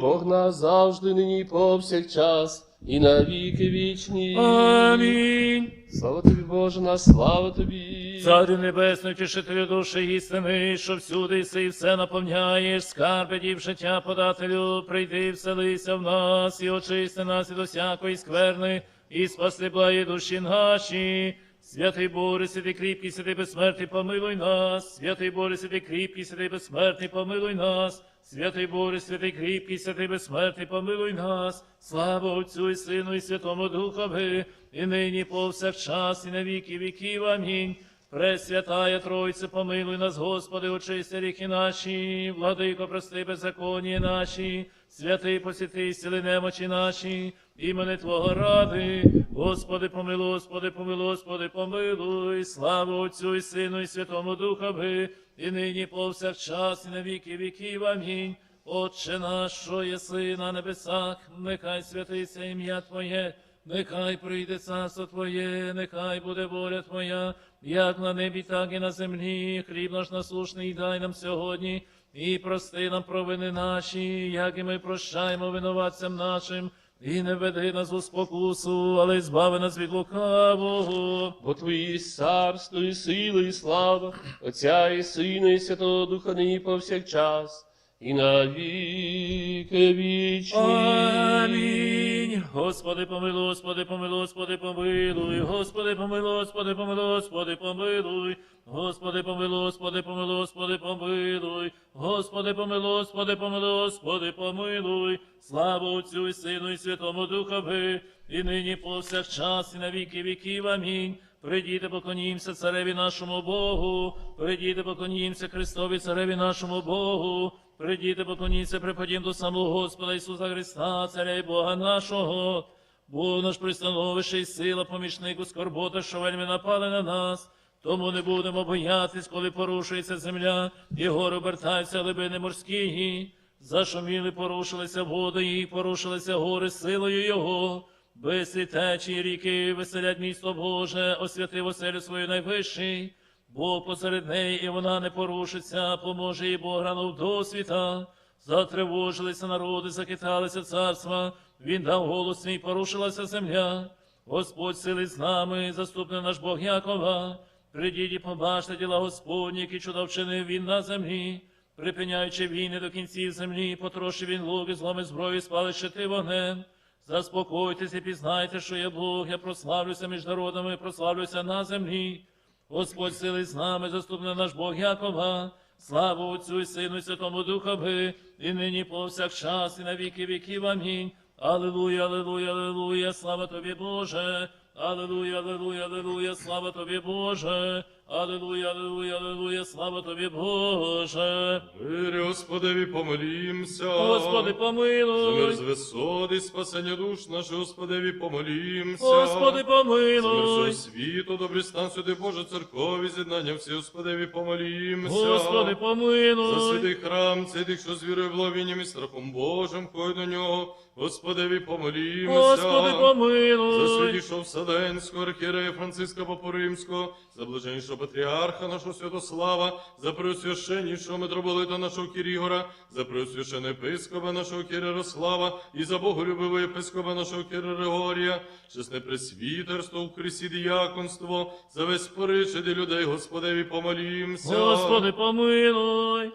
Бог нас завжди, нині повсякчас, і на віки вічні. Амінь. Слава тобі, Боже наш, слава тобі. Царю небесний, тішителю душі істини, що всюди си і все наповняєш, скарби дів життя подателю, прийди, вселися в нас, і очисти нас від усякої скверни, і спаси благі душі наші. Святий Боже, святий кріпкий, святий безсмертний, помилуй нас. Святий Боже, святий кріпкий, святий безсмертний, помилуй нас. Святий Боже, святий кріпкий, святий безсмертний, помилуй нас. Слава Отцю і Сину, і Святому Духові, і нині повсякчас, і на віки віків. Амінь. Пресвятая Тройце, помилуй нас, Господи, очисти ріхи наші, владико, прости беззаконні наші, святий посіти, сили немочі наші, імени Твого ради, Господи, помилуй, Господи, помилуй, Господи, помилуй, слава Отцю і Сину, і Святому Духові, і нині повсякчас, і на віки віків. Амінь. Отче наш, що єси на небесах, нехай святиться ім'я Твоє, нехай прийде царство Твоє, нехай буде воля Твоя, як на небі, так і на землі. Хліб наш насушний дай нам сьогодні, і прости нам провини наші, як і ми прощаємо винуватцям нашим, і не веди нас у спокусу, але збави нас від лукавого. Бо твої царство і сила, і слава, Отця і Сина, і Святого Духа нині повсякчас, і на віки вічні. Амінь. Господи, помилуй, Господи, помилуй, Господи, помилуй, Господи, помилуй, Господи, помилуй, Господи, помилуй. Господи, помилуй, Господи, помилуй, Господи, помилуй, Господи, помилуй, Господи, помилуй, Господи, помилуй, слава Отцю і Сину, і Святому Духові, і нині повсякчас, і на віки віків. Амінь. Придійте, поклонімся цареві нашому Богу, придійте, поклонімся Христові, цареві нашому Богу придіти, поклоніться, припадім до самого Господа Ісуса Христа, царя і Бога нашого. Бог наш пристановище і сила, помічник у скорбота, що вельми напали на нас. Тому не будемо боятись, коли порушується земля, і гори обертаються глибини морські. Зашуміли, порушилися води, і порушилися гори силою Його. Бистрі течії ріки веселять місто Боже, освятив оселю свою найвищий. Бог посеред неї, і вона не порушиться, поможе їй Бог гранув до світа. Затривожилися народи, захиталися царства, він дав голос свій, порушилася земля. Господь сили з нами, заступний наш Бог Якова. Придіть і побачте діла Господні, які чудо вчинив він на землі. Припиняючи війни до кінців землі, потрошив він луки, зломи зброї, спали щити вогнем. Заспокойтесь і пізнайте, що я Бог, я прославлюся між народами, прославлюся на землі. Господь сили з нами, заступне наш Бог Якова. Слава Отцю і Сину, і Святому Духові, і нині повсякчас, і на віки віків. Амінь. Аллилуйя, аллилуйя, аллилуйя, слава тобі, Боже. Аллилуйя, аллилуйя, аллилуйя, слава тобі, Боже. Аллилуйя, аллилуйя, аллилуйя, слава тобі, Боже. Мирі, Господеві, помолімся. Господи, За помилуй. з висот спасення душ наших, Господеві, помолімся. Господи, За помилуй. всього світу, добрий стан, сюди Боже, церкові, з'єднання всі, Господеві, помолімся. Господи, За помилуй. святий храм, цей тих, що з вірою, благовінням і страхом Божим, ходь до нього, Господеві, помолімся. Господи, За помилуй. святішого Вселенського архієрея Франциска Попоримського, за блаженнішого патріарха нашого Святослава, за преосвященнішого митрополита нашого Кірігора, за преосвященого епископа нашого Кірирослава і за боголюбивого епископа нашого Кіра Григорія, чесне пресвітерство в Христі діяконство, за весь поричити людей, Господеві, помолімся. Господи, помилуй.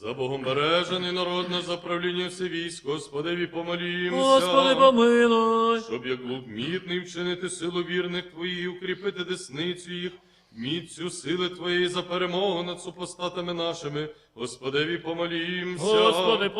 За Богом бережений народ наш, за правління все військо, Господеві, помолімся. Господи, помилуй. Щоб як лук мітний вчинити силу вірних твоїх, укріпити десницю їх, міцю сили твоєї за перемогу над супостатами нашими, Господеві помолімся. Господи,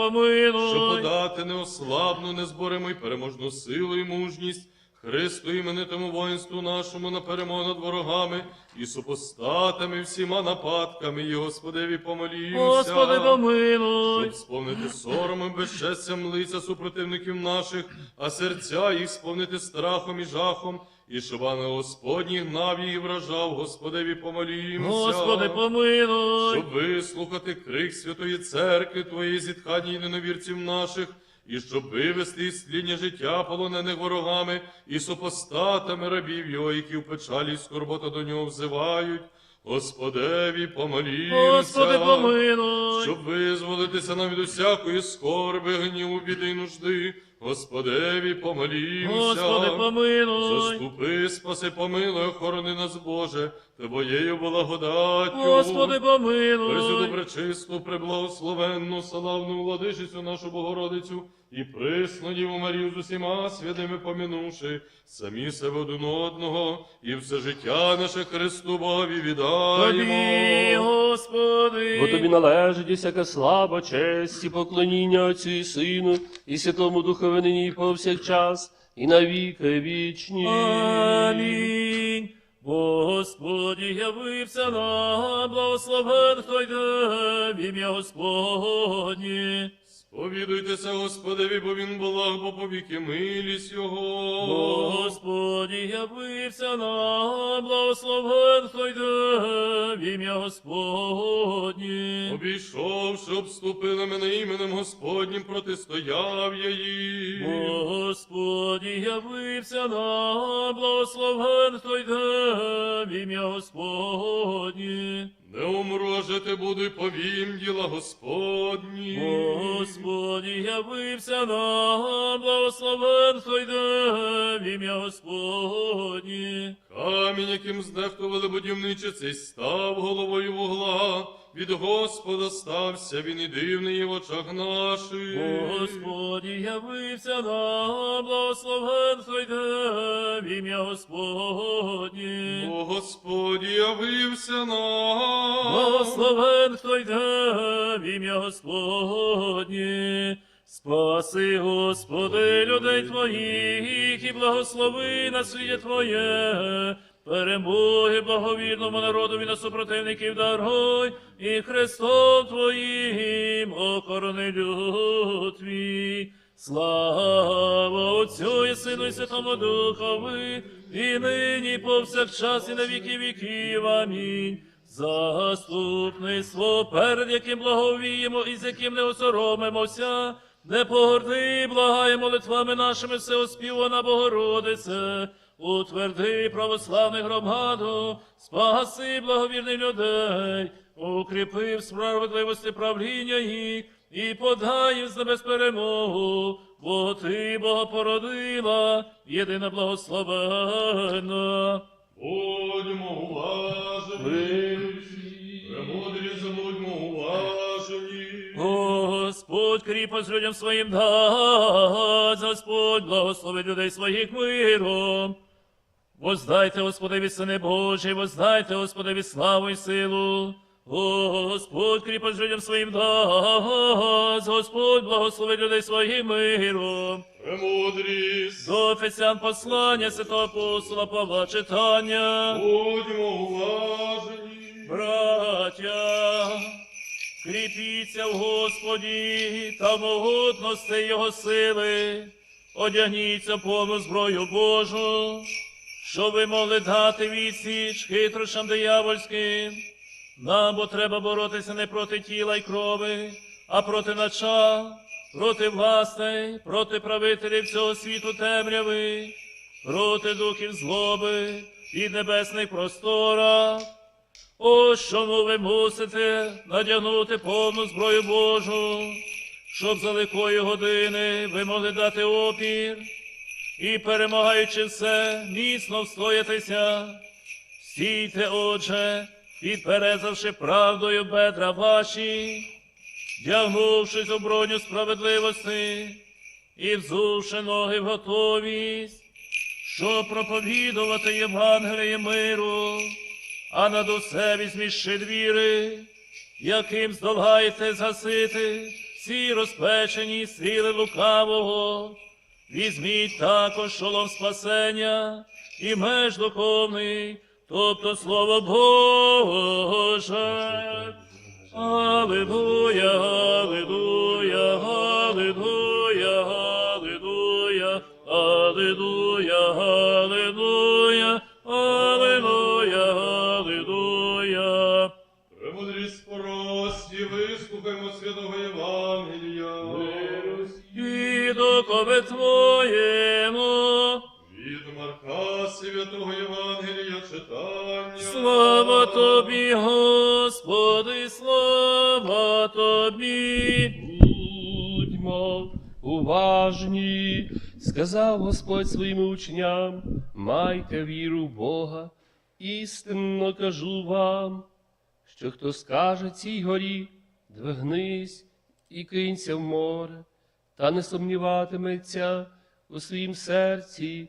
Щоб подати неослабну, незборему й переможну силу і мужність, Христу іменитому воїнству нашому на перемогу над ворогами і супостатами всіма нападками, і Господеві помолімся. Господи, помилуй. Щоб сповнити соромом, безчестям лиця супротивників наших, а серця їх сповнити страхом і жахом, і Господній гнав їх вражав, Господеві помолімся. Господи, помилуй. Щоб вислухати крик Святої Церкви Твоєї зітхання і ненавірців наших, і щоб вивести із тління життя полонених ворогами і супостатами рабів його, які в печалі і скорбота до нього взивають. Господеві помолімся. Господи, помилуй. Щоб визволитися нам від усякої скорби, гніву, біди й нужди. Господеві помолімся. Господи, помилуй. Заступи, спаси, помилуй, охорони нас, Боже, Твоєю благодаттю. Господи, Пресвяту, помилуй. пречисту, преблагословенну, славну владичицю нашу Богородицю і присну Діву Марію з усіма святими помінувши, самі себе один одного, і все життя наше Христу Богові Тобі, віддаємо. Господи. Бо тобі належить усяка слава, честь і поклоніння Отцю і Сину, і Святому Духові нині і повсякчас, і на віки вічні. Амінь. Бо Господі явився нам, благословен, хто йде в ім'я Господнє. Сповідуйтеся Господеві, бо він благ, бо повіки милість Бо Його. Господі явився нам, благословен, хто йде в ім'я Господнє. Обійшовши, обступили мене іменем Господнім, протистояв я їм. Бо Господі явився нам, благословен, хто йде в ім'я Господнє. А буде буду і повім діла Господні. Господі явився нам, благословен, хто йде в ім'я Господнє. Камінь, яким здехтували будівничі, цей став головою вугла. Від Господа стався він і дивний в очах наших. Господі явився нам, благословен, хто йде в ім'я Господнє. Бо Господі явився нам. Благословен, хто йде в ім'я Господнє. Спаси, Господи, людей Твоїх, і благослови на Твоє, перемоги благовірному народові на супротивників даруй, і Христом Твоїм окорони люд Твій. Слава Отцю і Сину і Святому Духові, і нині, повсякчас, і на віки віків. Амінь. Заступництво, перед яким благовіємо і з яким не осоромимося, не погорди, благає молитвами нашими всеоспівана Богородице, утверди православних громаду, спаси благовірних людей, укріпи в справедливості правління їх, і подай їм з небес перемогу, бо ти Бога породила, єдина благословенна. Будьмо уважені, Господь кріпость людям своїм дасть, Господь благословить людей своїх миром. Воздайте Господеві сини Божий, воздайте Господеві славу і силу. Господь кріпость людям своїм дасть, Господь благословить людей своїм миром. Премудрість, До Ефесян послання святого апостола Павла читання. будьмо уважені. Браття, кріпіться в Господі та в могутності Його сили, одягніться повну зброю Божу, щоб ви могли дати відсіч хитрощам диявольським. Нам бо треба боротися не проти тіла й крови, а проти начал, проти властей, проти правителів цього світу темряви, проти духів злоби і небесних просторах. Ось чому ви мусите надягнути повну зброю Божу, щоб за лихої години ви могли дати опір і, перемагаючи все, міцно встоятися. Стійте, отже, підперезавши правдою бедра ваші, вдягнувшись у броню справедливості і взувши ноги в готовість, щоб проповідувати Євангеліє миру а над усе візьміть щит віри, яким здолгаєте згасити всі розпечені сили лукавого. Візьміть також шолом спасення і меж духовний, тобто слово Боже. Аллилуйя, аллилуйя, святого Євангелія читання. Слава тобі, Господи, слава тобі. Будьмо уважні, сказав Господь своїм учням, майте віру в Бога, істинно кажу вам, що хто скаже цій горі, двигнись і кинься в море, та не сумніватиметься у своїм серці,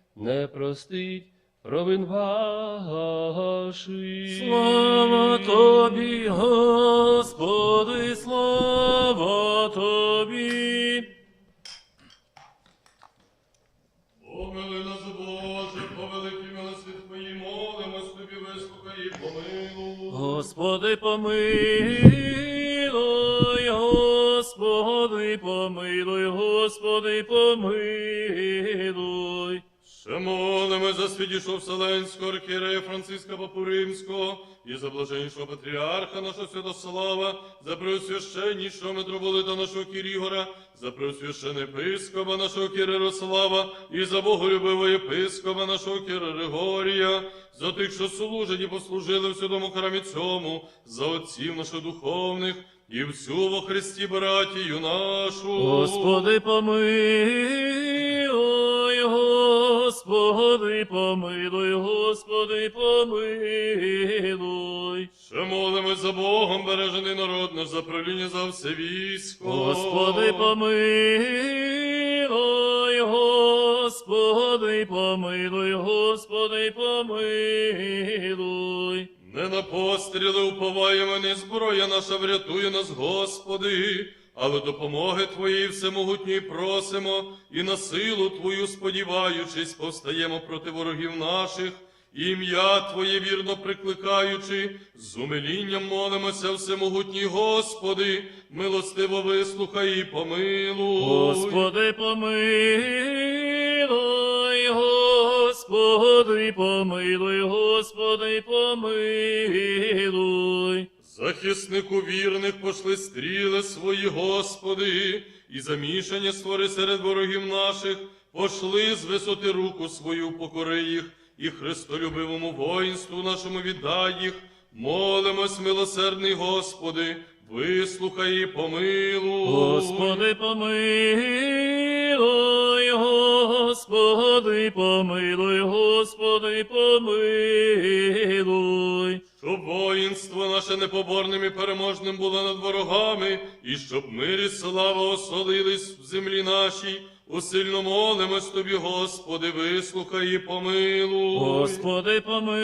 не простить провин ваших. Слава тобі, Господи, слава тобі. Помили нас, Боже, по великій милості Твоїй, молимось тобі, вислухай і помилуй. Господи, помилуй, святішого Вселенського архієрея Франциска Папу Римського і за блаженнішого патріарха нашого Святослава, за преосвященнішого митрополита нашого Кірігора, за преосвящений епископа нашого Кірирослава і за боголюбивого єпископа нашого Кіра Григорія, за тих, що служать і послужили в святому храмі цьому, за отців наших духовних і всю во Христі братію нашу. Господи, помилуй, Господи, помилуй, Господи, помилуй. Ще молимось за Богом, бережений народ наш, за правління за все військо. Господи, помилуй, Господи, помилуй, Господи, помилуй. Не на постріли уповаємо, не зброя наша врятує нас, Господи, але допомоги Твоєї всемогутньої просимо, і на силу Твою сподіваючись, повстаємо проти ворогів наших, ім'я Твоє вірно прикликаючи, з умилінням молимося, всемогутній Господи, милостиво вислухай і помилуй. Господи, помилуй, Господи, помилуй, Господи, помилуй. Захиснику вірних пошли стріли свої, Господи, і замішання створи серед ворогів наших, пошли з висоти руку свою покори їх, і христолюбивому воїнству нашому віддай їх. Молимось, милосердний Господи, вислухай і помилуй. Господи, помилуй, Господи, помилуй, Господи, помилуй. Щоб воїнство наше непоборним і переможним було над ворогами, і щоб мир і слава осолились в землі нашій. Усильно молимось тобі, Господи, вислухай і помилуй. Господи, помилуй,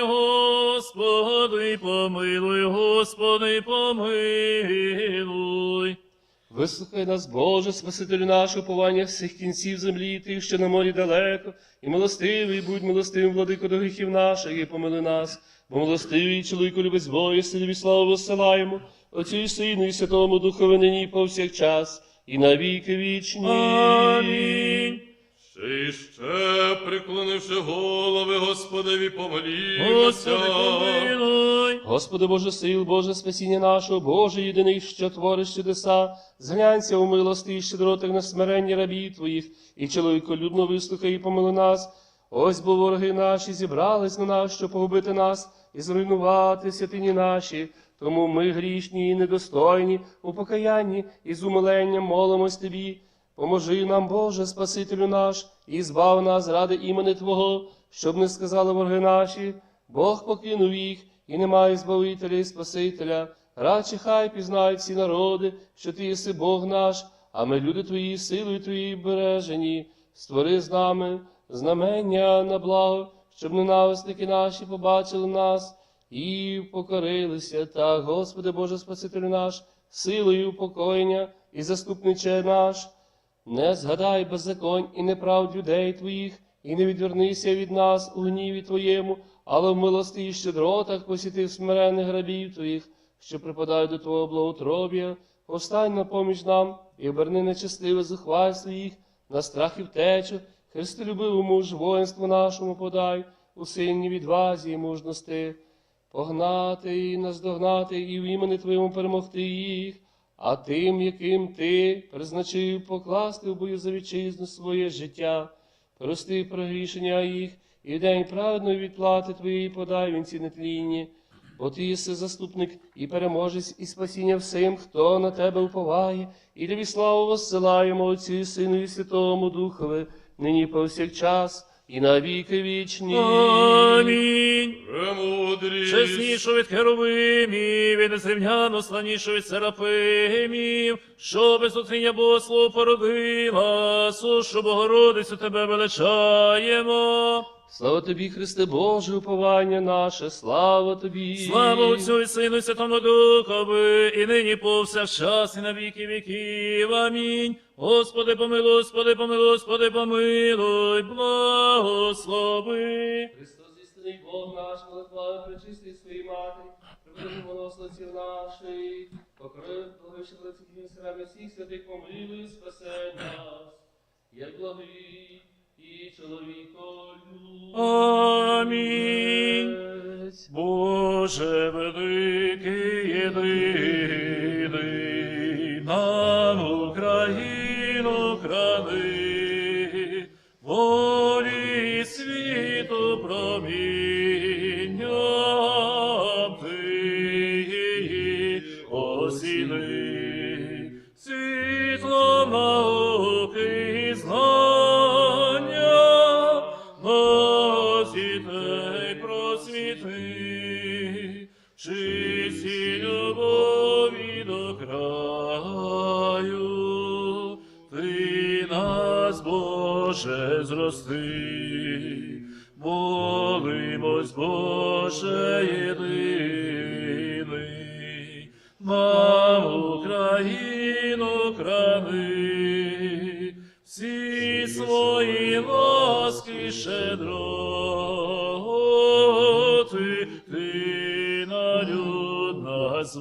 Господи, помилуй, Господи, помилуй. Вислухай нас, Боже, Спасителю наш, уповання всіх кінців землі, тих, що на морі далеко, і милостивий, будь милостивим, владико до гріхів наших, і помили нас, бо милостивий чоловіку любить Бога, силі славу посилаємо, Отцю і Сину, і Святому Духові нині повсякчас, і на віки вічні. Амінь. Ще ще, приклонивши голови, Господеві, помолімося. Господи, помилуй. Господи Боже сил, Боже спасіння нашого, Боже єдиний, що твориш чудеса, зглянься у милости і щедротах на смиренні рабів Твоїх, і чоловіколюбно вислухай і помили нас. Ось бо вороги наші зібрались на нас, щоб погубити нас і зруйнувати святині наші. Тому ми грішні і недостойні у покаянні і з умиленням молимось Тобі. Поможи нам, Боже, Спасителю наш, і збав нас ради імени Твого, щоб не сказали вороги наші, Бог покинув їх, і немає збавителя і Спасителя. Радше хай пізнають всі народи, що Ти єси Бог наш, а ми, люди Твої, силою Твоєю бережені. Створи з нами знамення на благо, щоб ненависники наші побачили нас і покорилися. Так, Господи Боже Спасителю наш, силою покоєння і заступниче наш. Не згадай беззаконь і неправд людей твоїх, і не відвернися від нас у гніві Твоєму, але в милості і щедротах посітив смирених грабів Твоїх, що припадають до Твого благоутробія. Постань на поміч нам і оберни нечестиве зухвальство їх, на страх і втечу, Христолюбивому ж воїнству нашому подай, у сильній відвазі і мужності, погнати і наздогнати, і в імені Твоєму перемогти їх, а тим, яким Ти призначив покласти в бою за вітчизну своє життя, прости прогрішення їх, і день праведної відплати Твоєї подай вінці нетлінні. Бо ти єси заступник і переможець, і спасіння всім, хто на тебе уповає, і тобі славу воссилаємо Отці, Сину і Святому Духові, нині повсякчас, і навіки вічні. Амінь. Премудрість. Чеснішу від херовимів, і незрівняно славнішу від серафимів, що без утріння породила, сушу Богородицю тебе величаємо. Слава тобі, Христе Боже, уповання наше, слава тобі. Слава Отцю і Сину і Святому Духові, і нині повсякчас, і на віки віків. Амінь. Господи, помилуй, Господи, помилуй, Господи, помилуй, благослови. Христос Бог наш, молитва причистий своїй матері, прибудемо монослиців наших, покрив благовища лиців місцями всіх святих помилуй, спасе нас, як благий і чоловіколюбець. Амінь. Боже великий єдиний, нам Україну храни, волі світу промінням Боже, зрости, молимось, Боже єдиний, нам Україну храни, всі свої ласки щедроти, ти на люд нас